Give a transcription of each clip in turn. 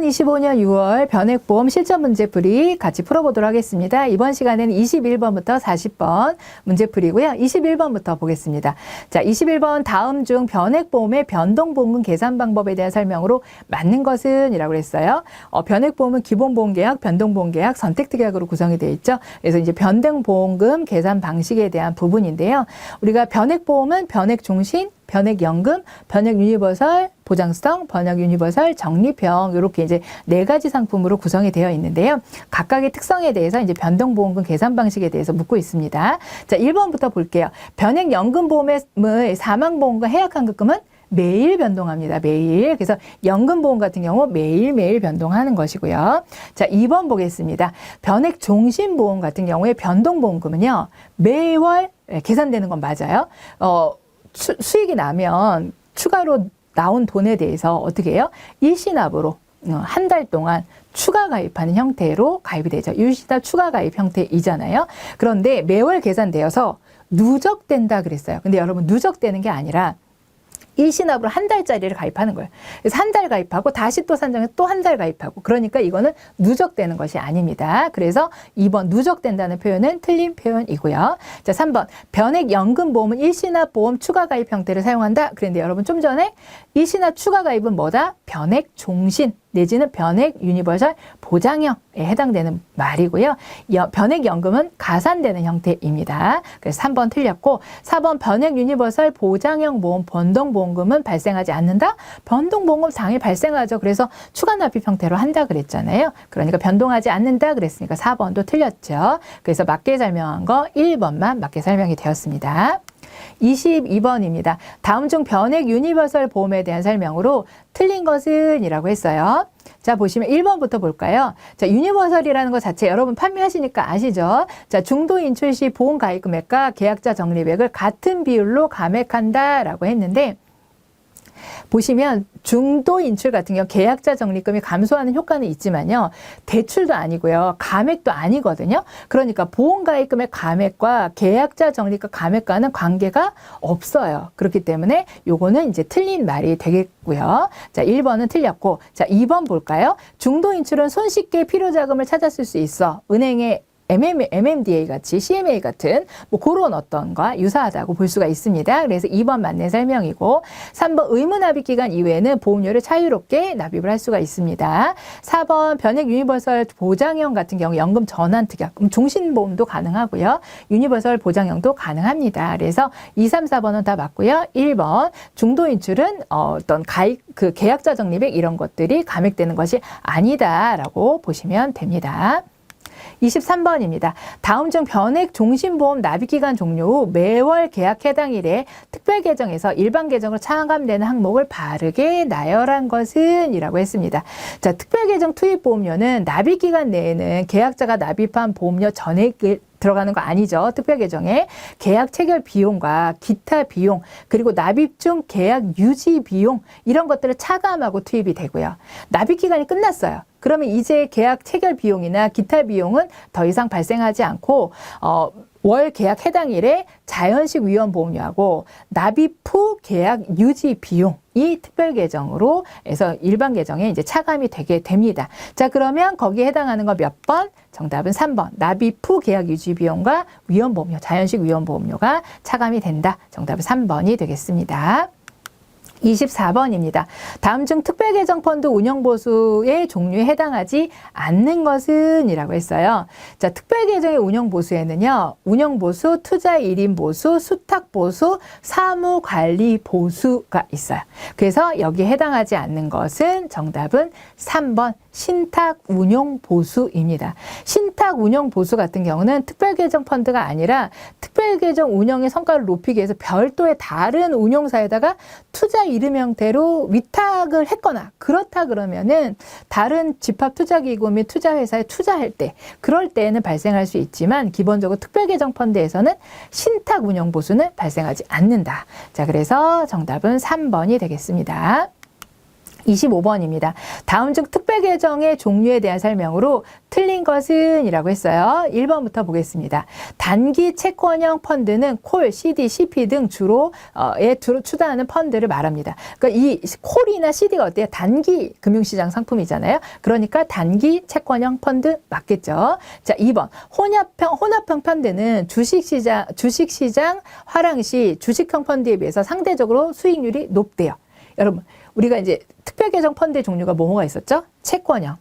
2025년 6월 변액보험 실전 문제풀이 같이 풀어보도록 하겠습니다. 이번 시간에는 21번부터 40번 문제풀이고요. 21번부터 보겠습니다. 자, 21번 다음 중 변액보험의 변동보험금 계산 방법에 대한 설명으로 맞는 것은 이라고 했어요. 어, 변액보험은 기본보험계약, 변동보험계약, 선택특약으로 구성이 되어 있죠. 그래서 이제 변동보험금 계산 방식에 대한 부분인데요. 우리가 변액보험은 변액종신, 변액연금, 변액 유니버설, 보장성, 변액 유니버설, 적립형 이렇게 이제 네 가지 상품으로 구성이 되어 있는데요. 각각의 특성에 대해서 이제 변동보험금 계산 방식에 대해서 묻고 있습니다. 자, 1번부터 볼게요. 변액 연금 보험의 사망 보험과 해약 환급금은 매일 변동합니다. 매일. 그래서 연금보험 같은 경우 매일매일 변동하는 것이고요. 자, 2번 보겠습니다. 변액 종신보험 같은 경우에 변동보험금은요. 매월 예, 계산되는 건 맞아요. 어, 수, 수익이 나면 추가로 나온 돈에 대해서 어떻게 해요? 일시납으로 어, 한달 동안 추가 가입하는 형태로 가입이 되죠. 일시납 추가 가입 형태이잖아요. 그런데 매월 계산되어서 누적된다 그랬어요. 근데 여러분 누적되는 게 아니라 일시납으로 한 달짜리를 가입하는 거예요. 그래서 한 달 가입하고 다시 또 산정해 또한 달 가입하고 그러니까 이거는 누적되는 것이 아닙니다. 그래서 2번 누적된다는 표현은 틀린 표현이고요. 자, 3번 변액 연금 보험은 일시납 보험 추가 가입 형태를 사용한다. 그런데 여러분 좀 전에 일시납 추가 가입은 뭐다? 변액 종신 내지는 변액 유니버설 보장형에 해당되는 말이고요. 변액 연금은 가산되는 형태입니다. 그래서 3번 틀렸고 4번 변액 유니버설 보장형 보험 변동보험금은 발생하지 않는다. 변동보험금 당연히 발생하죠. 그래서 추가 납입 형태로 한다 그랬잖아요. 그러니까 변동하지 않는다 그랬으니까 4번도 틀렸죠. 그래서 맞게 설명한 거 1번만 맞게 설명이 되었습니다. 22번입니다. 다음 중 변액 유니버설 보험에 대한 설명으로 틀린 것은 이라고 했어요. 자, 보시면 1번부터 볼까요? 자, 유니버설이라는 것 자체 여러분 판매하시니까 아시죠? 자, 중도 인출 시 보험 가입 금액과 계약자 적립액을 같은 비율로 감액한다라고 했는데 보시면 중도 인출 같은 경우 계약자 적립금이 감소하는 효과는 있지만요. 대출도 아니고요. 감액도 아니거든요. 그러니까 보험가입금의 감액과 계약자 적립금 감액과는 관계가 없어요. 그렇기 때문에 요거는 이제 틀린 말이 되겠고요. 자, 1번은 틀렸고 자, 2번 볼까요? 중도 인출은 손쉽게 필요 자금을 찾았을 수 있어. 은행에 MM, MMDA 같이 CMA 같은 뭐 그런 어떤과 유사하다고 볼 수가 있습니다. 그래서 2번 맞는 설명이고 3번 의무 납입 기간 이외에는 보험료를 자유롭게 납입을 할 수가 있습니다. 4번 변액 유니버설 보장형 같은 경우 연금 전환 특약, 종신보험도 가능하고요. 유니버설 보장형도 가능합니다. 그래서 2, 3, 4번은 다 맞고요. 1번 중도 인출은 어떤 가입 그 계약자 적립액 이런 것들이 감액되는 것이 아니다라고 보시면 됩니다. 23번입니다. 다음 중 변액 종신보험 납입기간 종료 후 매월 계약 해당 일에 특별 계정에서 일반 계정으로 차감되는 항목을 바르게 나열한 것은 이라고 했습니다. 자, 특별 계정 투입 보험료는 납입기간 내에는 계약자가 납입한 보험료 전액을 들어가는 거 아니죠. 특별 계정에 계약 체결 비용과 기타 비용 그리고 납입 중 계약 유지 비용 이런 것들을 차감하고 투입이 되고요. 납입 기간이 끝났어요. 그러면 이제 계약 체결 비용이나 기타 비용은 더 이상 발생하지 않고 어, 월 계약 해당 일에 자연식 위험 보험료하고 납입 후 계약 유지 비용 이 특별 계정으로 해서 일반 계정에 이제 차감이 되게 됩니다. 자, 그러면 거기에 해당하는 거 몇 번? 정답은 3번. 납입 후 계약 유지 비용과 위험 보험료, 자연식 위험 보험료가 차감이 된다. 정답은 3번이 되겠습니다. 24번입니다. 다음 중 특별계정펀드 운영보수의 종류에 해당하지 않는 것은 이라고 했어요. 자, 특별계정의 운영보수에는요, 운영보수, 투자 1인 보수, 수탁보수, 사무관리보수가 있어요. 그래서 여기에 해당하지 않는 것은 정답은 3번 신탁 운용 보수입니다. 신탁 운용 보수 같은 경우는 특별 계정 펀드가 아니라 특별 계정 운영의 성과를 높이기 위해서 별도의 다른 운용사에다가 투자 이름 형태로 위탁을 했거나 그렇다 그러면은 다른 집합 투자 기구 및 투자 회사에 투자할 때 그럴 때에는 발생할 수 있지만 기본적으로 특별 계정 펀드에서는 신탁 운용 보수는 발생하지 않는다. 자, 그래서 정답은 3번이 되겠습니다. 25번입니다. 다음 중 특별 계정의 종류에 대한 설명으로 틀린 것은 이라고 했어요. 1번부터 보겠습니다. 단기 채권형 펀드는 콜, CD, CP 등 주로 어, 에 주로 추다하는 펀드를 말합니다. 그러니까 이 콜이나 CD가 어때요? 단기 금융시장 상품이잖아요. 그러니까 단기 채권형 펀드 맞겠죠. 자, 2번. 혼합형 혼합형 펀드는 주식시장 주식시장 화랑 시 주식형 펀드에 비해서 상대적으로 수익률이 높대요. 여러분, 우리가 이제 특별계정 펀드의 종류가 뭐뭐가 있었죠? 채권형,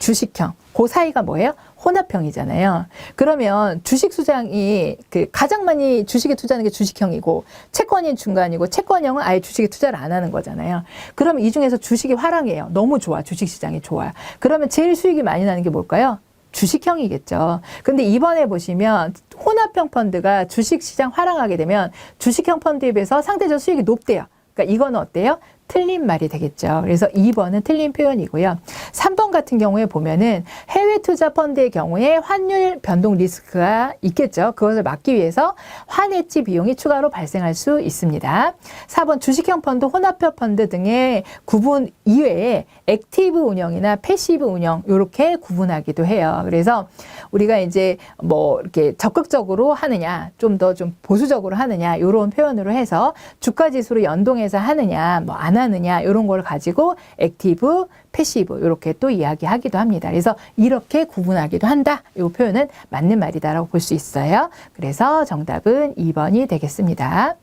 주식형. 그 사이가 뭐예요? 혼합형이잖아요. 그러면 주식 수장이 그 가장 많이 주식에 투자하는 게 주식형이고 채권이 중간이고 채권형은 아예 주식에 투자를 안 하는 거잖아요. 그러면 이 중에서 주식이 화랑이에요. 너무 좋아. 주식 시장이 좋아요. 그러면 제일 수익이 많이 나는 게 뭘까요? 주식형이겠죠. 근데 이번에 보시면 혼합형 펀드가 주식 시장 화랑하게 되면 주식형 펀드에 비해서 상대적 수익이 높대요. 그러니까 이거는 어때요? 틀린 말이 되겠죠. 그래서 2번은 틀린 표현이고요. 3번 같은 경우에 보면은 해외 투자 펀드의 경우에 환율 변동 리스크가 있겠죠. 그것을 막기 위해서 환해지 비용이 추가로 발생할 수 있습니다. 4번 주식형 펀드, 혼합형 펀드 등의 구분 이외에 액티브 운영이나 패시브 운영 이렇게 구분하기도 해요. 그래서 우리가 이제 뭐 이렇게 적극적으로 하느냐, 좀 더좀 보수적으로 하느냐 이런 표현으로 해서 주가 지수로 연동해서 하느냐, 뭐안 하느냐 이런 걸 가지고 액티브, 패시브 이렇게 또 이야기하기도 합니다. 그래서 이렇게 구분하기도 한다. 이 표현은 맞는 말이다라고 볼 수 있어요. 그래서 정답은 2번이 되겠습니다.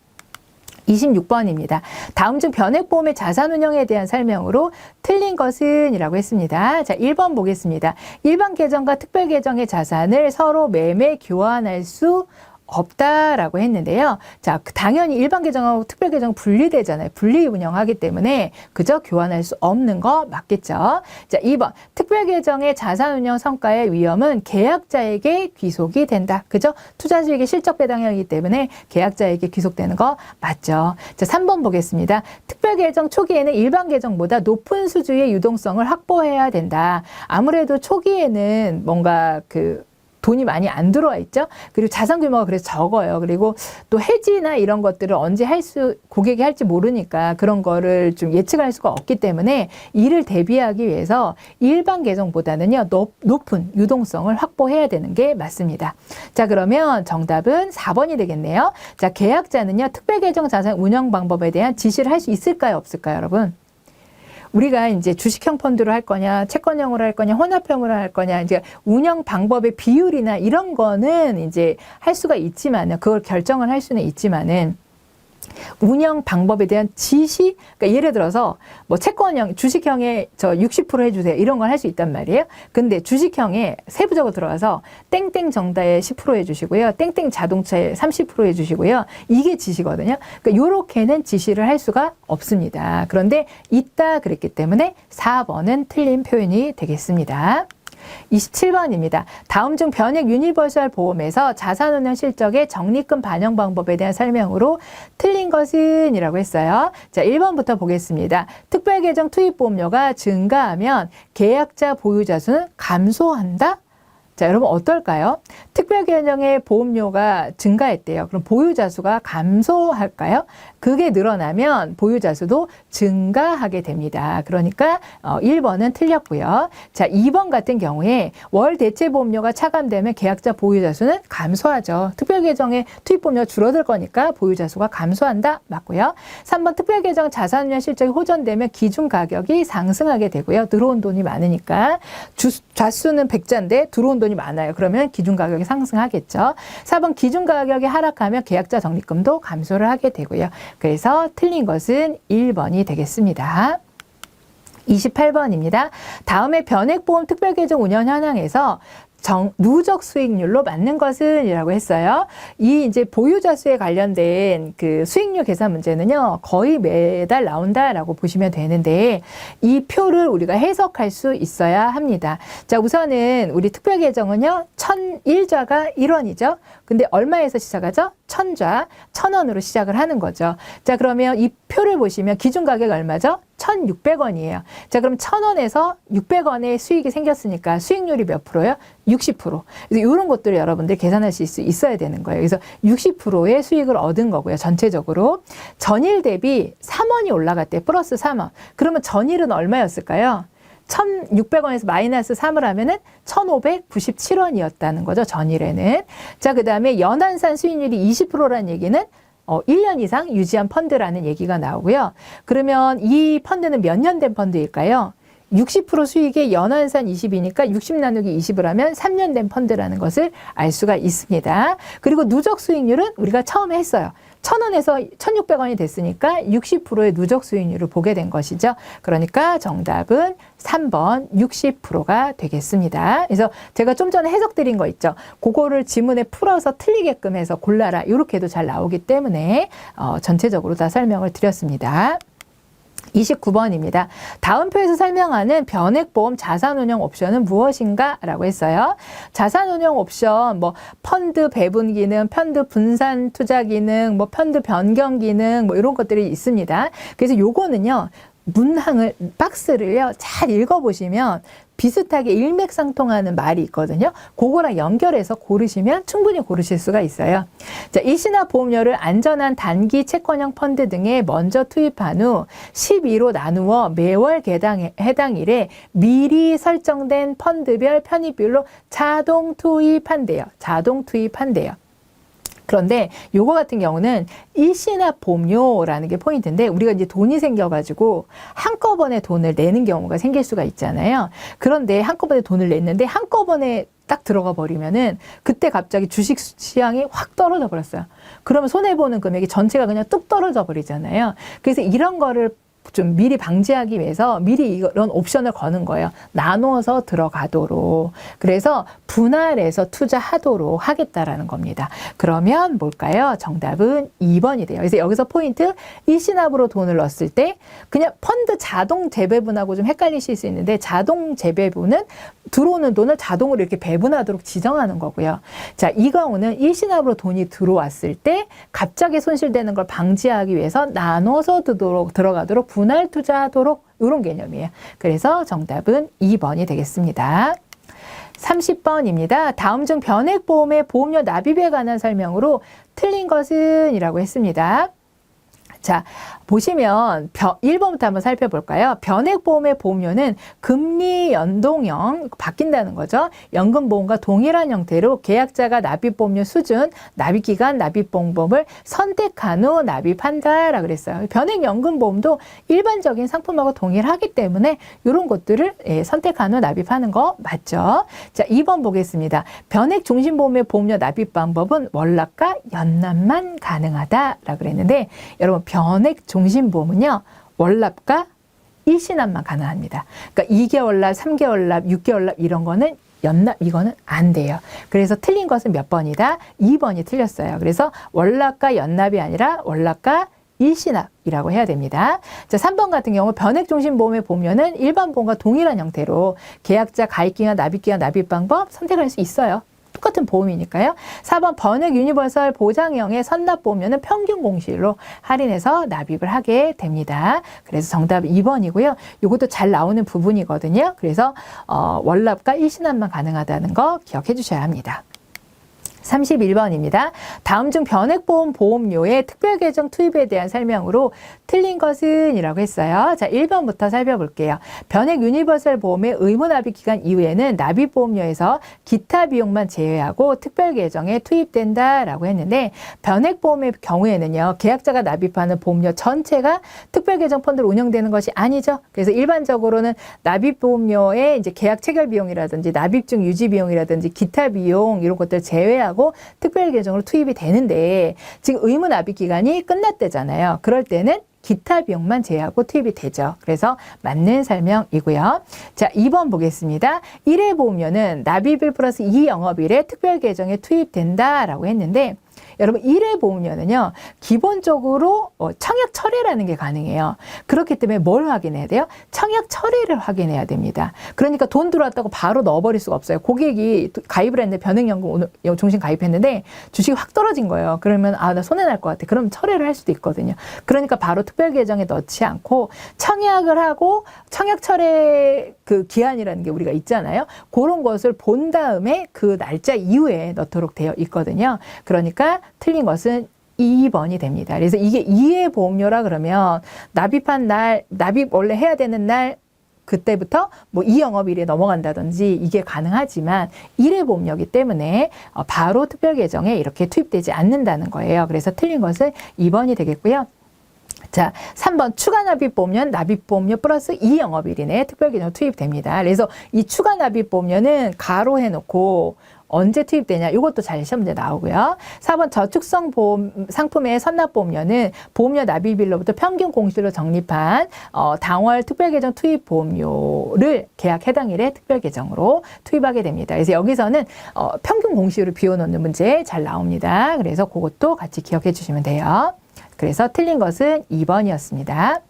26번입니다. 다음 중 변액보험의 자산운용에 대한 설명으로 틀린 것은 이라고 했습니다. 자, 1번 보겠습니다. 일반 계정과 특별 계정의 자산을 서로 매매 교환할 수 없다라고 했는데요. 자, 그 당연히 일반 계정하고 특별 계정 분리되잖아요. 분리 운영하기 때문에 그저 교환할 수 없는 거 맞겠죠. 자, 2번. 특별 계정의 자산 운영 성과의 위험은 계약자에게 귀속이 된다. 그죠? 투자 수익의 실적 배당이기 때문에 계약자에게 귀속되는 거 맞죠. 자, 3번 보겠습니다. 특별 계정 초기에는 일반 계정보다 높은 수준의 유동성을 확보해야 된다. 아무래도 초기에는 뭔가 그 돈이 많이 안 들어와 있죠. 그리고 자산 규모가 그래서 적어요. 그리고 또 해지나 이런 것들을 언제 할 수, 고객이 할지 모르니까 그런 거를 좀 예측할 수가 없기 때문에 이를 대비하기 위해서 일반 계정보다는요, 높, 높은 유동성을 확보해야 되는 게 맞습니다. 자, 그러면 정답은 4번이 되겠네요. 자, 계약자는요, 특별 계정 자산 운영 방법에 대한 지시를 할 수 있을까요? 없을까요, 여러분? 우리가 이제 주식형 펀드로 할 거냐, 채권형으로 할 거냐, 혼합형으로 할 거냐, 이제 운영 방법의 비율이나 이런 거는 이제 할 수가 있지만은 그걸 결정을 할 수는 있지만은 운영 방법에 대한 지시, 그러니까 예를 들어서 뭐 채권형, 주식형에 저 60% 해주세요. 이런 걸 할 수 있단 말이에요. 근데 주식형에 세부적으로 들어가서 땡땡 정다에 10% 해주시고요. 땡땡 자동차에 30% 해주시고요. 이게 지시거든요. 그러니까 요렇게는 지시를 할 수가 없습니다. 그런데 있다 그랬기 때문에 4번은 틀린 표현이 되겠습니다. 27번입니다. 다음 중 변액 유니버설 보험에서 자산운용 실적의 적립금 반영 방법에 대한 설명으로 틀린 것은 이라고 했어요. 자, 1번부터 보겠습니다. 특별 계정 투입 보험료가 증가하면 계약자 보유자 수는 감소한다? 자, 여러분 어떨까요? 특별 계정의 보험료가 증가했대요. 그럼 보유자 수가 감소할까요? 그게 늘어나면 보유자 수도 증가하게 됩니다. 그러니까 어, 1번은 틀렸고요. 자, 2번 같은 경우에 월 대체 보험료가 차감되면 계약자 보유자 수는 감소하죠. 특별 계정의 투입 보험료가 줄어들 거니까 보유자 수가 감소한다. 맞고요. 3번 특별 계정 자산운용 실적이 호전되면 기준 가격이 상승하게 되고요. 들어온 돈이 많으니까 주, 좌수는 백자인데 들어온 돈이 많아요. 그러면 기준 가격이 상승하겠죠. 4번 기준 가격이 하락하면 계약자 적립금도 감소를 하게 되고요. 그래서 틀린 것은 1번이 되겠습니다. 28번입니다. 다음에 변액보험 특별계정 운영 현황에서 정, 누적 수익률로 맞는 것은 이라고 했어요. 이 이제 보유자 수에 관련된 그 수익률 계산 문제는요, 거의 매달 나온다라고 보시면 되는데, 이 표를 우리가 해석할 수 있어야 합니다. 자, 우선은 우리 특별 계정은요, 천, 일좌가 1원이죠. 근데 얼마에서 시작하죠? 천좌, 천 원으로 시작을 하는 거죠. 자, 그러면 이 표를 보시면 기준 가격 얼마죠? 1,600원이에요. 자, 그럼 1,000원에서 600원의 수익이 생겼으니까 수익률이 몇 프로예요? 60%. 그래서 이런 것들을 여러분들 계산하실 수 있어야 되는 거예요. 그래서 60%의 수익을 얻은 거고요. 전체적으로. 전일 대비 3원이 올라갔대. 플러스 3원. 그러면 전일은 얼마였을까요? 1,600원에서 마이너스 3을 하면은 1,597원이었다는 거죠. 전일에는. 자, 그 다음에 연한산 수익률이 20%라는 얘기는 어, 1년 이상 유지한 펀드라는 얘기가 나오고요. 그러면 이 펀드는 몇 년 된 펀드일까요? 60% 수익의 연한산 20이니까 60 나누기 20을 하면 3년 된 펀드라는 것을 알 수가 있습니다. 그리고 누적 수익률은 우리가 처음에 했어요. 1000원에서 1600원이 됐으니까 60%의 누적 수익률을 보게 된 것이죠. 그러니까 정답은 3번 60%가 되겠습니다. 그래서 제가 좀 전에 해석 드린 거 있죠. 그거를 지문에 풀어서 틀리게끔 해서 골라라. 이렇게도 잘 나오기 때문에 어, 전체적으로 다 설명을 드렸습니다. 29번입니다. 다음 표에서 설명하는 변액보험 자산운용 옵션은 무엇인가? 라고 했어요. 자산운용 옵션, 뭐, 펀드 배분 기능, 펀드 분산 투자 기능, 뭐, 펀드 변경 기능, 뭐, 이런 것들이 있습니다. 그래서 요거는요, 문항을, 박스를요, 잘 읽어보시면 비슷하게 일맥상통하는 말이 있거든요. 그거랑 연결해서 고르시면 충분히 고르실 수가 있어요. 자, 이시나 보험료를 안전한 단기 채권형 펀드 등에 먼저 투입한 후 12로 나누어 매월 개당, 해당일에 미리 설정된 펀드별 편입율로 자동 투입한대요. 자동 투입한대요. 그런데 요거 같은 경우는 일시납 보험료라는 게 포인트인데 우리가 이제 돈이 생겨가지고 한꺼번에 돈을 내는 경우가 생길 수가 있잖아요. 그런데 한꺼번에 돈을 냈는데 한꺼번에 딱 들어가 버리면은 그때 갑자기 주식 시장이 확 떨어져 버렸어요. 그러면 손해 보는 금액이 전체가 그냥 뚝 떨어져 버리잖아요. 그래서 이런 거를 좀 미리 방지하기 위해서 미리 이런 옵션을 거는 거예요. 나눠서 들어가도록. 그래서 분할해서 투자하도록 하겠다라는 겁니다. 그러면 뭘까요? 정답은 2번이 돼요. 그래서 여기서 포인트 일시납으로 돈을 넣었을 때 그냥 펀드 자동 재배분하고 좀 헷갈리실 수 있는데 자동 재배분은 들어오는 돈을 자동으로 이렇게 배분하도록 지정하는 거고요. 자, 이 경우는 일시납으로 돈이 들어왔을 때 갑자기 손실되는 걸 방지하기 위해서 나눠서 들어가도록 분할 투자하도록 이런 개념이에요. 그래서 정답은 2번이 되겠습니다. 30번입니다. 다음 중 변액보험의 보험료 납입에 관한 설명으로 틀린 것은 이라고 했습니다. 자, 보시면 1번부터 한번 살펴볼까요? 변액보험의 보험료는 금리 연동형 바뀐다는 거죠. 연금보험과 동일한 형태로 계약자가 납입보험료 수준, 납입기간, 납입방법을 선택한 후 납입한다라고 그랬어요. 변액연금보험도 일반적인 상품하고 동일하기 때문에 이런 것들을 예, 선택한 후 납입하는 거 맞죠? 자, 2번 보겠습니다. 변액종신보험의 보험료 납입 방법은 월납과 연납만 가능하다라고 그랬는데 여러분 변액 종신보험은요, 월납과 일시납만 가능합니다. 그러니까 2개월납, 3개월납, 6개월납 이런 거는 연납 이거는 안 돼요. 그래서 틀린 것은 몇 번이다? 2번이 틀렸어요. 그래서 월납과 연납이 아니라 월납과 일시납이라고 해야 됩니다. 자, 3번 같은 경우 변액종신보험의 보면은 일반 보험과 동일한 형태로 계약자 가입기간, 납입기간, 납입 방법 선택할 수 있어요. 똑같은 보험이니까요. 4번 번액 유니버설 보장형의 선납 보면은 평균 공실로 할인해서 납입을 하게 됩니다. 그래서 정답 2번이고요. 이것도 잘 나오는 부분이거든요. 그래서 어, 월납과 일시납만 가능하다는 거 기억해 주셔야 합니다. 31번입니다. 다음 중 변액보험 보험료의 특별 계정 투입에 대한 설명으로 틀린 것은 이라고 했어요. 자, 1번부터 살펴볼게요. 변액 유니버설 보험의 의무 납입 기간 이후에는 납입 보험료에서 기타 비용만 제외하고 특별 계정에 투입된다라고 했는데 변액 보험의 경우에는요. 계약자가 납입하는 보험료 전체가 특별 계정 펀드로 운영되는 것이 아니죠. 그래서 일반적으로는 납입 보험료의 이제 계약 체결 비용이라든지 납입증 유지 비용이라든지 기타 비용 이런 것들 제외하고 하고 특별 계정으로 투입이 되는데 지금 의무 납입 기간이 끝났대잖아요. 그럴 때는 기타 비용만 제외하고 투입이 되죠. 그래서 맞는 설명이고요. 자, 2번 보겠습니다. 1회 보험료는 납입일 플러스 2 영업일에 특별 계정에 투입된다라고 했는데 여러분 1회 보험료는요. 기본적으로 어, 청약 철회라는 게 가능해요. 그렇기 때문에 뭘 확인해야 돼요? 청약 철회를 확인해야 됩니다. 그러니까 돈 들어왔다고 바로 넣어버릴 수가 없어요. 고객이 가입을 했는데 변액연금 오늘 종신 가입했는데 주식이 확 떨어진 거예요. 그러면 아 나 손해 날 것 같아. 그럼 철회를 할 수도 있거든요. 그러니까 바로 특별 계정에 넣지 않고 청약을 하고 청약 철회 그 기한이라는 게 우리가 있잖아요. 그런 것을 본 다음에 그 날짜 이후에 넣도록 되어 있거든요. 그러니까 틀린 것은 2번이 됩니다. 그래서 이게 2회 보험료라 그러면 납입한 날, 납입 원래 해야 되는 날 그때부터 뭐 이 영업일에 넘어간다든지 이게 가능하지만 일회 보험료기 때문에 어, 바로 특별 계정에 이렇게 투입되지 않는다는 거예요. 그래서 틀린 것은 2번이 되겠고요. 자, 3번 추가 납입 보험료는 납입 보험료 플러스 2 영업일 이내에 특별 계정 투입됩니다. 그래서 이 추가 납입 보험료는 가로 해 놓고 언제 투입되냐 이것도 잘 시험 문제 나오고요. 4번 저축성 보험 상품의 선납 보험료는 보험료 납입일로부터 평균 공시로 적립한 어, 당월 특별 계정 투입 보험료를 계약 해당 일에 특별 계정으로 투입하게 됩니다. 그래서 여기서는 어, 평균 공시를 비워놓는 문제 잘 나옵니다. 그래서 그것도 같이 기억해 주시면 돼요. 그래서 틀린 것은 2번이었습니다.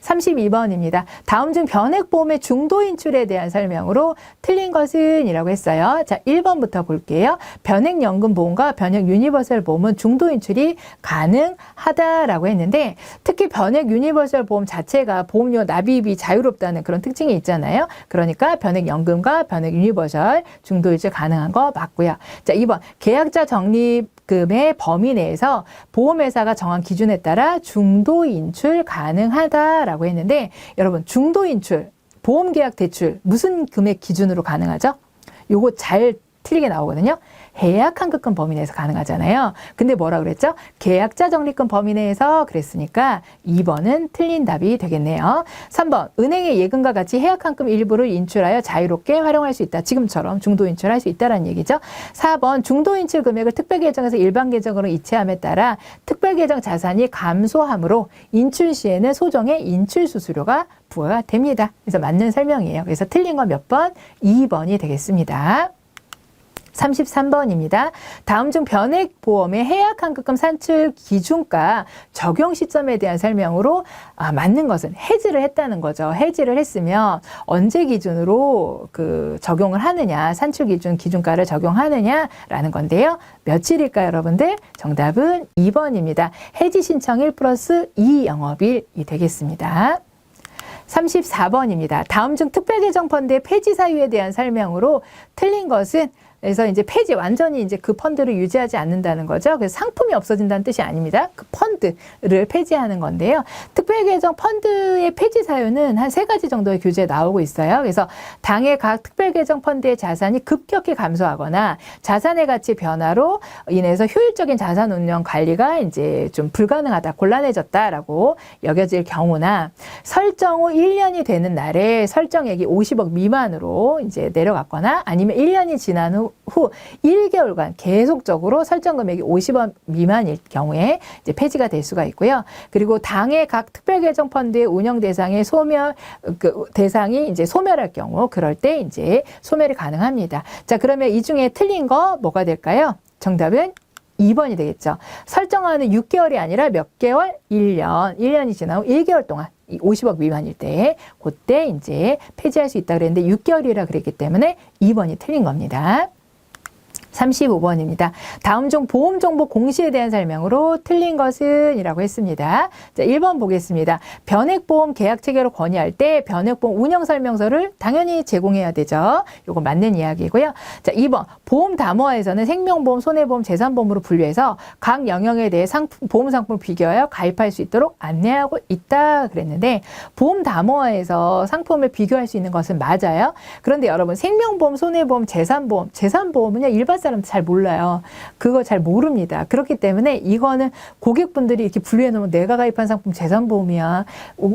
32번입니다. 다음 중 변액보험의 중도 인출에 대한 설명으로 틀린 것은 이라고 했어요. 자, 1번부터 볼게요. 변액연금보험과 변액 유니버설 보험은 중도 인출이 가능하다라고 했는데 특히 변액 유니버설 보험 자체가 보험료 납입이 자유롭다는 그런 특징이 있잖아요. 그러니까 변액연금과 변액 유니버설 중도 인출 가능한 거 맞고요. 자, 2번 계약자 적립 금의 범위 내에서 보험회사가 정한 기준에 따라 중도 인출 가능하다라고 했는데 여러분 중도 인출 보험계약 대출 무슨 금액 기준으로 가능하죠? 요거 잘 틀리게 나오거든요. 해약 환급금 범위 내에서 가능하잖아요. 근데 뭐라 그랬죠? 계약자 적립금 범위 내에서 그랬으니까 2번은 틀린 답이 되겠네요. 3번 은행의 예금과 같이 해약 환급 일부를 인출하여 자유롭게 활용할 수 있다. 지금처럼 중도 인출할 수 있다라는 얘기죠. 4번 중도 인출 금액을 특별 계정에서 일반 계정으로 이체함에 따라 특별 계정 자산이 감소하므로 인출 시에는 소정의 인출 수수료가 부과가 됩니다. 그래서 맞는 설명이에요. 그래서 틀린 건 몇 번? 2번이 되겠습니다. 33번입니다. 다음 중 변액보험의 해약환급금 산출 기준가 적용 시점에 대한 설명으로 아, 맞는 것은 해지를 했다는 거죠. 해지를 했으면 언제 기준으로 그 적용을 하느냐, 산출 기준 기준가를 적용하느냐라는 건데요. 며칠일까요, 여러분들? 정답은 2번입니다. 해지 신청일 플러스 2 영업일이 되겠습니다. 34번입니다. 다음 중 특별계정 펀드의 폐지 사유에 대한 설명으로 틀린 것은 그래서 이제 폐지 완전히 이제 그 펀드를 유지하지 않는다는 거죠. 그래서 상품이 없어진다는 뜻이 아닙니다. 그 펀드를 폐지하는 건데요. 특별계정 펀드의 폐지 사유는 한 세 가지 정도의 교재에 나오고 있어요. 그래서 당의 각 특별계정 펀드의 자산이 급격히 감소하거나 자산의 가치 변화로 인해서 효율적인 자산 운영 관리가 이제 좀 불가능하다, 곤란해졌다라고 여겨질 경우나 설정 후 1년이 되는 날에 설정액이 50억 미만으로 이제 내려갔거나 아니면 1년이 지난 후, 후 1개월간 계속적으로 설정 금액이 50원 미만일 경우에 이제 폐지가 될 수가 있고요. 그리고 당의 각 특별계정 펀드의 운영 대상의 소멸 그 대상이 이제 소멸할 경우 그럴 때 이제 소멸이 가능합니다. 자, 그러면 이 중에 틀린 거 뭐가 될까요? 정답은 2번이 되겠죠. 설정하는 6개월이 아니라 몇 개월? 1년. 1년이 지나고 1개월 동안 50억 미만일 때 그때 이제 폐지할 수 있다 그랬는데 6개월이라 그랬기 때문에 2번이 틀린 겁니다. 35번입니다. 다음 중 보험 정보 공시에 대한 설명으로 틀린 것은 이라고 했습니다. 자, 1번 보겠습니다. 변액보험 계약 체계로 건의할 때 변액보험 운영 설명서를 당연히 제공해야 되죠. 요거 맞는 이야기고요. 자, 2번 보험 담화에서는 생명보험, 손해보험, 재산보험으로 분류해서 각 영역에 대해 상품, 보험 상품을 비교하여 가입할 수 있도록 안내하고 있다 그랬는데 보험 담화에서 상품을 비교할 수 있는 것은 맞아요. 그런데 여러분 생명보험, 손해보험, 재산보험, 재산보험은요 일반 사람 잘 몰라요. 그거 잘 모릅니다. 그렇기 때문에 이거는 고객분들이 이렇게 분류해 놓으면 내가 가입한 상품 재산보험이야.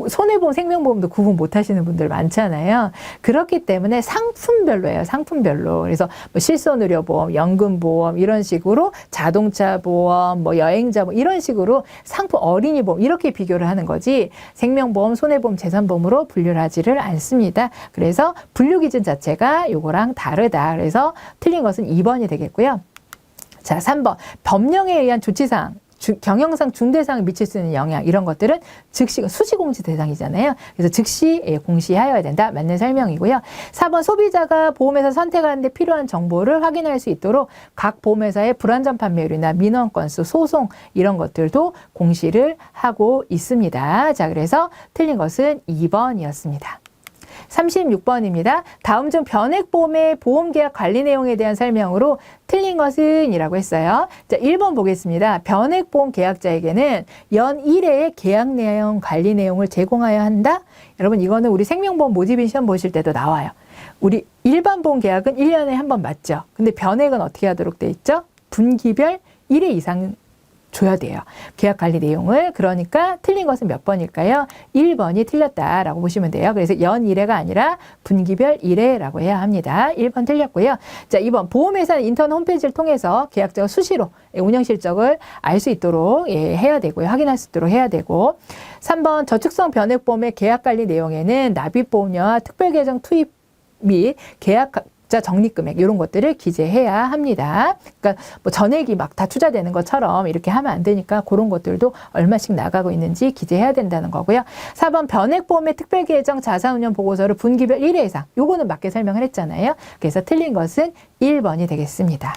손해보험, 생명보험도 구분 못 하시는 분들 많잖아요. 그렇기 때문에 상품별로예요. 상품별로. 그래서 뭐 실손의료보험, 연금보험 이런 식으로 자동차 보험, 뭐 여행자 보험 이런 식으로 상품 어린이 보험 이렇게 비교를 하는 거지 생명보험, 손해보험, 재산보험으로 분류를 하지를 않습니다. 그래서 분류 기준 자체가 요거랑 다르다. 그래서 틀린 것은 2번이 되겠 고요. 자, 3번. 법령에 의한 조치사항. 주- 경영상 중대상을 미칠 수 있는 영향 이런 것들은 즉시 수시 공시 대상이잖아요. 그래서 즉시 예, 공시하여야 된다. 맞는 설명이고요. 4번 소비자가 보험회사 선택하는데 필요한 정보를 확인할 수 있도록 각 보험회사의 불안전 판매율이나 민원 건수, 소송 이런 것들도 공시를 하고 있습니다. 자, 그래서 틀린 것은 2번이었습니다. 36번입니다. 다음 중 변액보험의 보험계약 관리 내용에 대한 설명으로 틀린 것은 이라고 했어요. 자, 1번 보겠습니다. 변액보험 계약자에게는 연 1회의 계약 내용 관리 내용을 제공하여야 한다? 여러분, 이거는 우리 생명보험 모집인 시험 보실 때도 나와요. 우리 일반 보험 계약은 1년에 한 번 맞죠? 근데 변액은 어떻게 하도록 돼 있죠? 분기별 1회 이상 줘야 돼요. 계약 관리 내용을. 그러니까 틀린 것은 몇 번일까요? 1번이 틀렸다라고 보시면 돼요. 그래서 연 1회가 아니라 분기별 1회라고 해야 합니다. 1번 틀렸고요. 자, 2번 보험회사는 인터넷 홈페이지를 통해서 계약자가 수시로 운영 실적을 알 수 있도록 예, 해야 되고요. 확인할 수 있도록 해야 되고 3번 저축성 변액보험의 계약 관리 내용에는 납입보험료와 특별계정 투입 및 계약 자 적립 금액 이런 것들을 기재해야 합니다. 그러니까 뭐 전액이 막 다 투자되는 것처럼 이렇게 하면 안 되니까 그런 것들도 얼마씩 나가고 있는지 기재해야 된다는 거고요. 4번 변액보험의 특별계정 자산운용 보고서를 분기별 1회 이상 요거는 맞게 설명을 했잖아요. 그래서 틀린 것은 1번이 되겠습니다.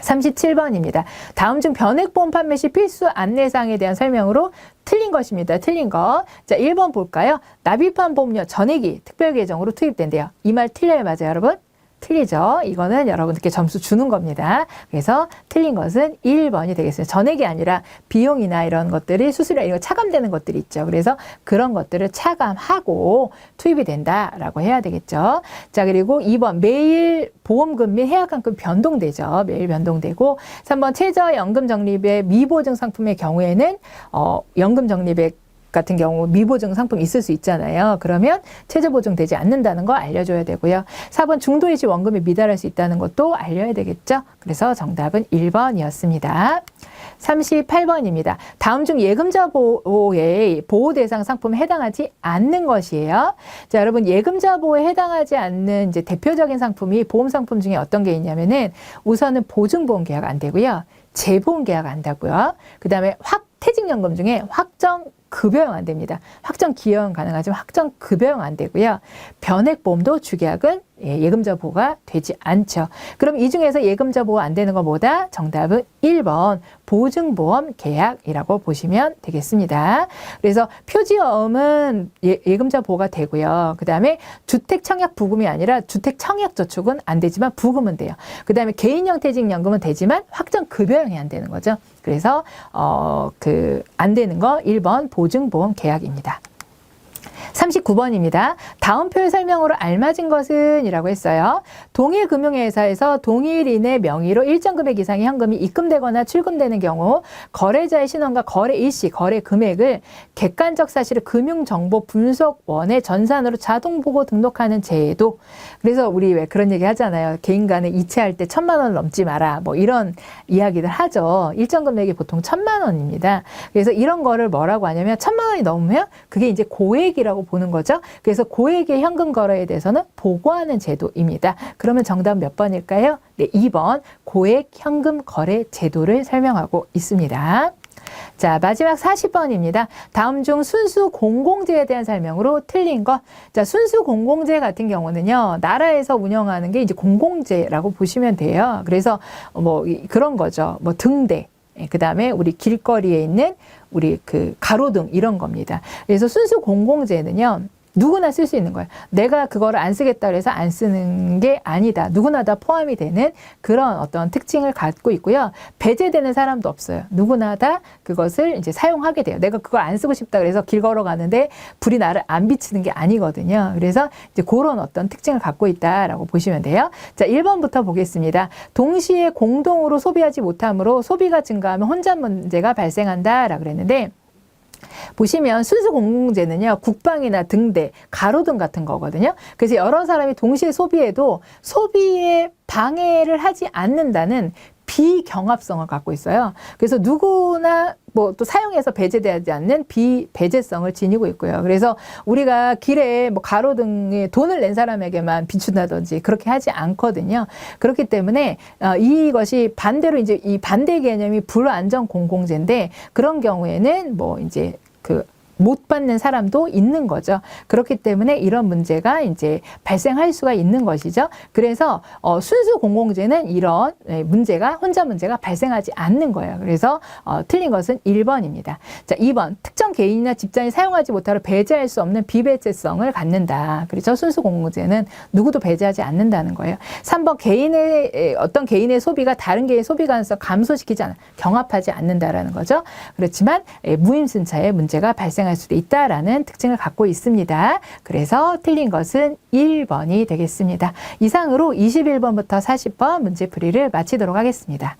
37번입니다. 다음 중 변액보험 판매 시 필수 안내사항에 대한 설명으로 틀린 것입니다. 틀린 거. 자, 1번 볼까요? 납입한 보험료 전액이 특별계정으로 투입된대요. 이 말 틀려요, 맞아요, 여러분? 틀리죠. 이거는 여러분들께 점수 주는 겁니다. 그래서 틀린 것은 1번이 되겠습니다. 전액이 아니라 비용이나 이런 것들이 수수료 이거 차감되는 것들이 있죠. 그래서 그런 것들을 차감하고 투입이 된다라고 해야 되겠죠. 자, 그리고 2번 매일 보험금 및 해약환급 변동되죠. 매일 변동되고 3번 최저연금 적립의 미보증 상품의 경우에는 어, 연금 적립액 같은 경우 미보증 상품 있을 수 있잖아요. 그러면 최저 보증되지 않는다는 거 알려줘야 되고요. 4번 중도이시 원금이 미달할 수 있다는 것도 알려야 되겠죠. 그래서 정답은 1번이었습니다. 38번입니다. 다음 중 예금자 보호의 보호 대상 상품에 해당하지 않는 것이에요. 자, 여러분 예금자 보호에 해당하지 않는 이제 대표적인 상품이 보험 상품 중에 어떤 게 있냐면은 우선은 보증 보험 계약 안 되고요. 재보험 계약 안 되고요. 그다음에 확 퇴직연금 중에 확정 급여형 안 됩니다. 확정 기여형 가능하지만 확정 급여형 안 되고요. 변액보험도 주계약은 예, 예금자 보호가 되지 않죠. 그럼 이 중에서 예금자 보호 안 되는 것보다 정답은 1번 보증보험 계약이라고 보시면 되겠습니다. 그래서 표지어음은 예, 예금자 보호가 되고요. 그 다음에 주택청약 부금이 아니라 주택청약저축은 안 되지만 부금은 돼요. 그 다음에 개인형 퇴직연금은 되지만 확정 급여형이 안 되는 거죠. 그래서 어, 그 안 되는 거 1번 보증보험 계약입니다. 39번입니다. 다음 표의 설명으로 알맞은 것은 이라고 했어요. 동일 금융회사에서 동일인의 명의로 일정 금액 이상의 현금이 입금되거나 출금되는 경우 거래자의 신원과 거래 일시, 거래 금액을 객관적 사실을 금융정보 분석원의 전산으로 자동 보고 등록하는 제도. 그래서 우리 왜 그런 얘기 하잖아요. 개인 간에 이체할 때 천만 원을 넘지 마라. 뭐 이런 이야기들 하죠. 일정 금액이 보통 천만 원입니다. 그래서 이런 거를 뭐라고 하냐면 천만 원이 넘으면 그게 이제 고액이 라고 보는 거죠. 그래서 고액의 현금 거래에 대해서는 보고하는 제도입니다. 그러면 정답 몇 번일까요? 네, 2번 고액 현금 거래 제도를 설명하고 있습니다. 자, 마지막 40번입니다. 다음 중 순수 공공재에 대한 설명으로 틀린 것. 자, 순수 공공재 같은 경우는요, 나라에서 운영하는 게 이제 공공재라고 보시면 돼요. 그래서 뭐 이- 그런 거죠. 뭐 등대. 그 다음에 우리 길거리에 있는 우리 그 가로등 이런 겁니다. 그래서 순수 공공재는요, 누구나 쓸 수 있는 거예요. 내가 그거를 안 쓰겠다 그래서 안 쓰는 게 아니다. 누구나 다 포함이 되는 그런 어떤 특징을 갖고 있고요. 배제되는 사람도 없어요. 누구나 다 그것을 이제 사용하게 돼요. 내가 그걸 안 쓰고 싶다 그래서 길 걸어가는데 불이 나를 안 비치는 게 아니거든요. 그래서 이제 그런 어떤 특징을 갖고 있다라고 보시면 돼요. 자, 1번부터 보겠습니다. 동시에 공동으로 소비하지 못함으로 소비가 증가하면 혼잡 문제가 발생한다라고 그랬는데 보시면 순수 공공재는요 국방이나 등대 가로등 같은 거거든요. 그래서 여러 사람이 동시에 소비해도 소비에 방해를 하지 않는다는 비경합성을 갖고 있어요. 그래서 누구나 뭐 또 사용해서 배제되지 않는 비배제성을 지니고 있고요. 그래서 우리가 길에 뭐 가로등에 돈을 낸 사람에게만 비춘다든지 그렇게 하지 않거든요. 그렇기 때문에 어, 이것이 반대로 이제 이 반대 개념이 불안전 공공재인데 그런 경우에는 뭐 이제 그 못 받는 사람도 있는 거죠. 그렇기 때문에 이런 문제가 이제 발생할 수가 있는 것이죠. 그래서 어, 순수 공공재는 이런 예, 문제가 혼자 문제가 발생하지 않는 거예요. 그래서 어, 틀린 것은 1번입니다. 자, 2번 특정 개인이나 집단이 사용하지 못하러 배제할 수 없는 비배제성을 갖는다. 그렇죠. 순수 공공재는 누구도 배제하지 않는다는 거예요. 3번 개인의 에, 어떤 개인의 소비가 다른 개인의 소비 가능성 감소시키지 않아 경합하지 않는다라는 거죠. 그렇지만 에, 무임승차에 문제가 발생할 수도 있다라는 특징을 갖고 있습니다. 그래서 틀린 것은 1번이 되겠습니다. 이상으로 21번부터 40번 문제풀이를 마치도록 하겠습니다.